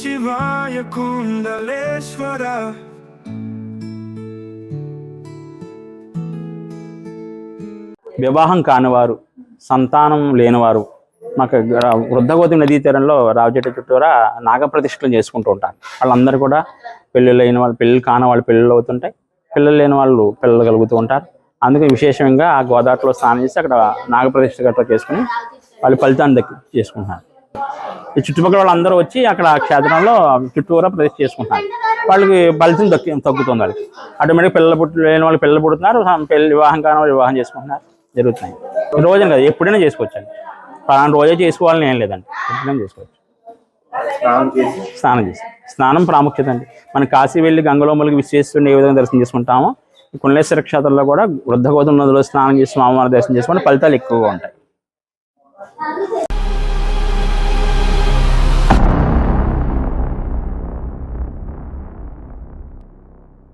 శివాయ కుండలేశ్వర వివాహం కానివారు సంతానం లేనివారు మాకు వృద్ధగోతి నదీ తీరంలో రావిచెట్టు చుట్టూరా నాగప్రతిష్ఠలు చేసుకుంటూ ఉంటారు. వాళ్ళందరూ కూడా పెళ్ళిళ్ళు అయిన వాళ్ళు పెళ్ళిళ్ళు కాని వాళ్ళు పెళ్ళిళ్ళు అవుతుంటాయి. పిల్లలు లేని వాళ్ళు పిల్లలు కలుగుతూ ఉంటారు. అందుకే విశేషంగా ఆ గోదావరిలో స్నానం చేసి అక్కడ నాగప్రతిష్ఠ గట్రా చేసుకుని వాళ్ళు ఫలితాన్ని దక్కి చేసుకుంటున్నారు. ఈ చుట్టుపక్కల వాళ్ళందరూ వచ్చి అక్కడ క్షేత్రంలో చుట్టూరా ప్రతిష్ఠ చేసుకుంటున్నారు. వాళ్ళకి ఫలితం దక్కి తగ్గుతుంది వాళ్ళకి. ఆటోమేటిక్ పిల్లలు పుట్టి లేని వాళ్ళు పిల్లలు పుడుతున్నారు పెళ్ళి వివాహం కాని వివాహం చేసుకుంటున్నారు జరుగుతున్నాయి. ఈ రోజున కదా ఎప్పుడైనా చేసుకోవచ్చండి పలానా రోజే చేసుకోవాలని ఏం లేదండి ఎప్పుడైనా చేసుకోవచ్చు. స్నానం చేసి? స్నానం ప్రాముఖ్యత అండి. మన కాశీ వెళ్ళి గంగలో ములిగి విశ్వేశ్వరుని ఏ విధంగా దర్శనం చేసుకుంటామో కుండలేశ్వర క్షేత్రంలో కూడా వృద్ధ గోధుమ నదిలో స్నానం చేసి స్వామివారి దర్శనం చేసుకుంటే ఫలితాలు ఎక్కువగా ఉంటాయి.